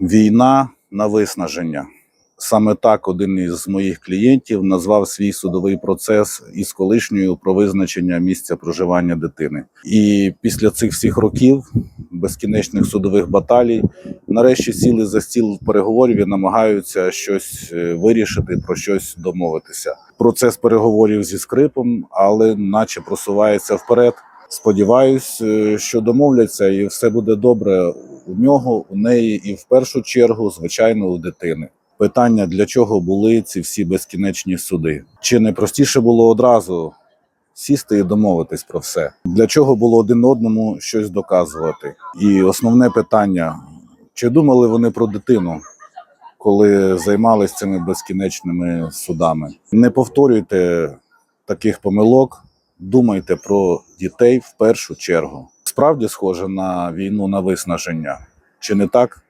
Війна на виснаження. Саме так один із моїх клієнтів назвав свій судовий процес із колишньою про визначення місця проживання дитини. І після цих всіх років безкінечних судових баталій нарешті сіли за стіл переговорів і намагаються щось е, вирішити, про щось домовитися. Процес переговорів зі скрипом, але наче просувається вперед. Сподіваюсь, е, що домовляться, і все буде добре у нього, у неї, і в першу чергу, звичайно, у дитини. Питання для чого були ці всі безкінечні суди? Чи не простіше було одразу сісти і домовитись про все? Для чого було один одному щось доказувати? І основне питання: чи думали вони про дитину, коли займалися цими безкінечними судами? Не повторюйте таких помилок. Думайте про дітей в першу чергу. Справді схоже на війну на виснаження, чи не так?